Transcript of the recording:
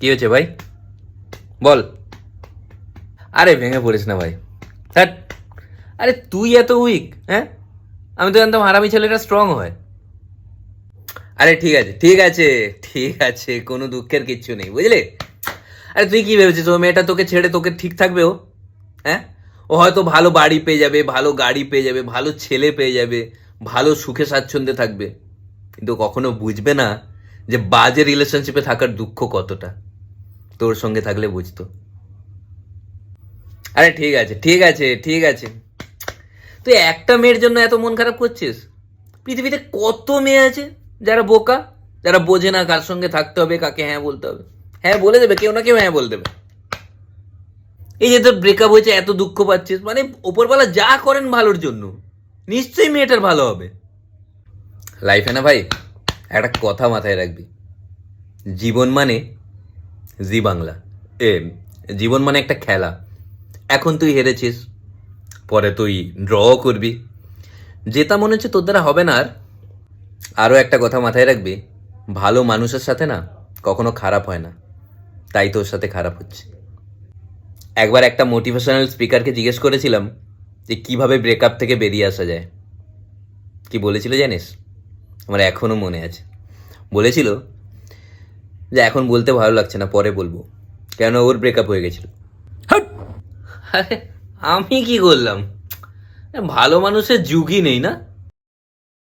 কি হয়েছে ভাই? বল। আরে ভেঙে পড়িস না ভাই। হ্যাট আরে তুই এত উইক হ্যাঁ? আমি তো জানতাম হারামি ছেলেটা স্ট্রং হয়। আরে ঠিক আছে ঠিক আছে ঠিক আছে, কোনো দুঃখের কিচ্ছু নেই, বুঝলি? আরে তুই কি ভেবেছিস, ও মেয়েটা তোকে ছেড়ে তোকে ঠিক থাকবে ও? হ্যাঁ? ও হয়তো ভালো বাড়ি পেয়ে যাবে, ভালো গাড়ি পেয়ে যাবে, ভালো ছেলে পেয়ে যাবে, ভালো সুখে স্বাচ্ছন্দ্যে থাকবে। কিন্তু কখনো বুঝবে না যে বাজে রিলেশনশিপে থাকার দুঃখ কতটা। তোর সঙ্গে থাকলে বুঝতো। আরে ঠিক আছে ঠিক আছে ঠিক আছে। তুই একটা মেয়ের জন্য এত মন খারাপ করছিস? পৃথিবীতে কত মেয়ে আছে যারা বোকা, যারা বোঝে না কার সঙ্গে থাকতে হবে, কাকে হ্যাঁ বলতে হবে। হ্যাঁ বলে দেবে, কেউ না কেউ হ্যাঁ বলে দেবে। এই যে তোর ব্রেকআপ হয়েছে, এত দুঃখ পাচ্ছিস মানে ওপরবেলা যা করেন ভালোর জন্য, নিশ্চয়ই মেয়েটার ভালো হবে। লাইফে না ভাই, একটা কথা মাথায় রাখবি। জীবন মানে জি বাংলা। এ, জীবন মানে একটা খেলা। এখন তুই হেরেছিস, পরে তুই ড্র করবি। জেতা মনে হচ্ছে তোর দ্বারা হবে না আর। আরও একটা কথা মাথায় রাখবি, ভালো মানুষের সাথে না কখনো খারাপ হয় না। তাই তোর সাথে খারাপ হচ্ছে। একবার একটা মোটিভেশনাল স্পিকারকে জিজ্ঞেস করেছিলাম যে কীভাবে ব্রেকআপ থেকে বেরিয়ে আসা যায়। কি বলেছিল জানিস? আমার এখনও মনে আছে। বলেছিল যে এখন বলতে ভালো লাগছে না পরে বলব। কেন ওর ব্রেকআপ হয়ে গেছিল! আরে আমি কি করলাম? ভালো মানুষের যুগই নেই না?